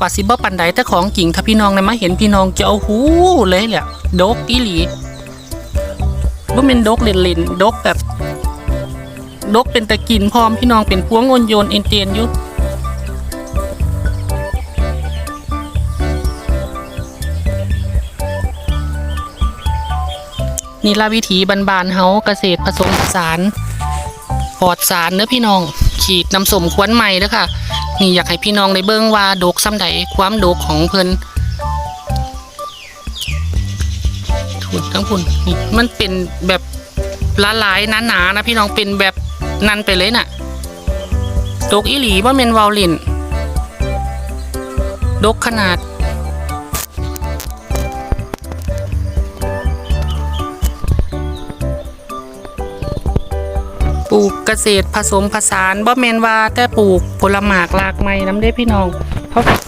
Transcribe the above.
บอาสิบ่ปันใดแต่ของจริงถ้าพี่น้องได้มาเห็นพี่น้องจะเอาหูเลยแหละดกอีหลีบ่แม่นดกเล่นๆดกแบบดกเป็นตะกินพร้อมพี่น้องเป็นพวงอนโยนเอ็นเตียนอยู่นี่ละวิถีบานๆเฮาเกษตรผสมสานปลอดสารเด้อพี่น้อง ขีดน้ำสมควนใหม่เด้อค่ะ นี่อยากให้พี่น้องได้เบิ่งว่าดกซ้ำใดความดกของเพิ่นทุนทั้งพุ่นนี่มันเป็นแบบละลายหนาๆนะพี่น้องเป็นแบบนันไปเลยน่ะ ดกอีหลีว่าเมนวาลินดกขนาด ปลูกเกษตรผสมผสานบ่แมนว่าแต่ปลูกผลหมากหลากไม้น้ำได้พี่น้องเขาะ